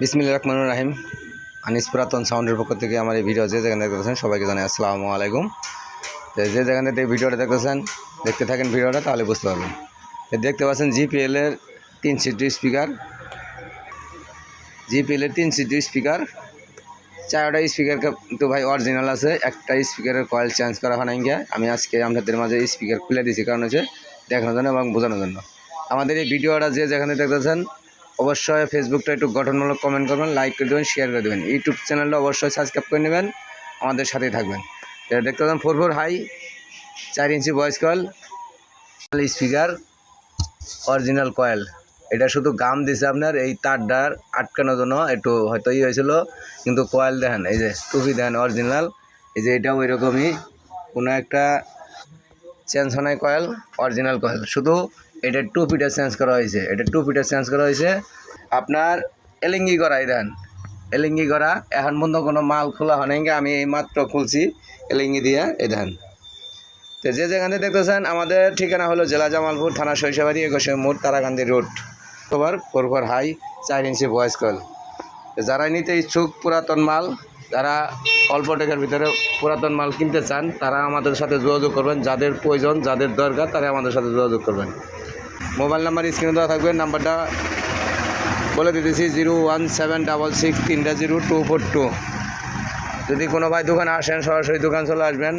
বিসমিল্লা রহমান রাহিম। আনিস পুরাতন সাউন্ডের পক্ষ থেকে আমার এই ভিডিও যে যেখানে দেখতেছেন সবাইকে জানাই আসসালামু আলাইকুম। তো যে যেখান থেকে ভিডিওটা দেখতেছেন দেখতে থাকেন ভিডিওটা তাহলে বুঝতে পারবেন। দেখতে পাচ্ছেন জিপিএল এর তিন সিটি স্পিকার জিপিএল এর তিন সিটি স্পিকার চারটা স্পিকার কিন্তু ভাই অরিজিনাল আছে, একটা স্পিকারের কয়েল চেঞ্জ করা হয় না। আমি আজকে আপনাদের মাঝে স্পিকার খুলে দিয়েছি, কারণ হচ্ছে দেখানোর জন্য এবং বোঝানোর জন্য। আমাদের এই ভিডিওটা যে যেখানে দেখতেছেন অবশ্যই ফেসবুকটা একটু গঠনমূলক কমেন্ট করবেন লাইক করে দেবেন শেয়ার করে দেবেন। ইউটিউব চ্যানেলটা অবশ্যই সাবস্ক্রাইব করে নেবেন, আমাদের সাথেই থাকবেন। এটা দেখতে পাচ্ছেন ফোর ফোর হাই চার inch voice coil speaker original coil এটা শুধু গাম দিছে আপনার, এই তারটার আটকানোর জন্য একটু হয়তো ই হয়েছিল, কিন্তু কয়েল দেখেন, এই যে টুপি দেখেন অরিজিনাল এই যে এটাও ওইরকমই, কোনো একটা চেঞ্জ হয় কয়েল অরিজিনাল কয়েল শুধু এটা টু টুপিটা চেঞ্জ করা হয়েছে। এটা টু টুপিটা চেঞ্জ করা হয়েছে। আপনার এলিঙ্গি করাই দেন। এলিঙ্গি করা এখন পর্যন্ত কোনো মাল খোলা হয় আমি এই মাত্র খুলছি এলিঙ্গি দিয়ে দেন। তো যে যেখানে দেখতেছেন, আমাদের ঠিকানা হলো জেলা জামালপুর থানা শৈশবাড়ি একুশে মোড় Tarakandi road. Four four high, চার ইঞ্চি ভয়েস কল নিতে ইচ্ছুক পুরাতন মাল যারা অল্প টাকার ভিতরে পুরাতন মাল কিনতে চান, তারা আমাদের সাথে যোগাযোগ করবেন। যাদের প্রয়োজন, যাদের দরকার, তারা আমাদের সাথে যোগাযোগ করবেন। মোবাইল নাম্বার স্ক্রিনে দেওয়া থাকবে, নাম্বারটা বলে দিতেছি, zero one seven double six তিনটা জিরো টু ফোর টু। যদি কোনো ভাই দোকানে আসেন, সরাসরি দোকান চলে আসবেন,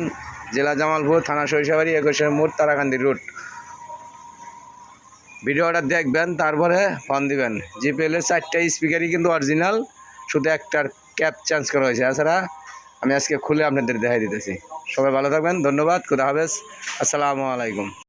জেলা জামালপুর, থানা সরিষাবাড়ি একুশে মোড়, তারাকান্দি রোড। ভিডিওটা দেখবেন, তারপরে ফোন দিবেন। জিপিএলের চারটা স্পিকারই কিন্তু অরিজিনাল, শুধু একটার ক্যাপ চেঞ্জ করা হয়েছে। এছাড়া আমি আজকে খুলে আপনাদের দেখাই দিতেছি। সবাই ভালো থাকবেন, ধন্যবাদ, খুদা হাফেজ, আসসালামু আলাইকুম।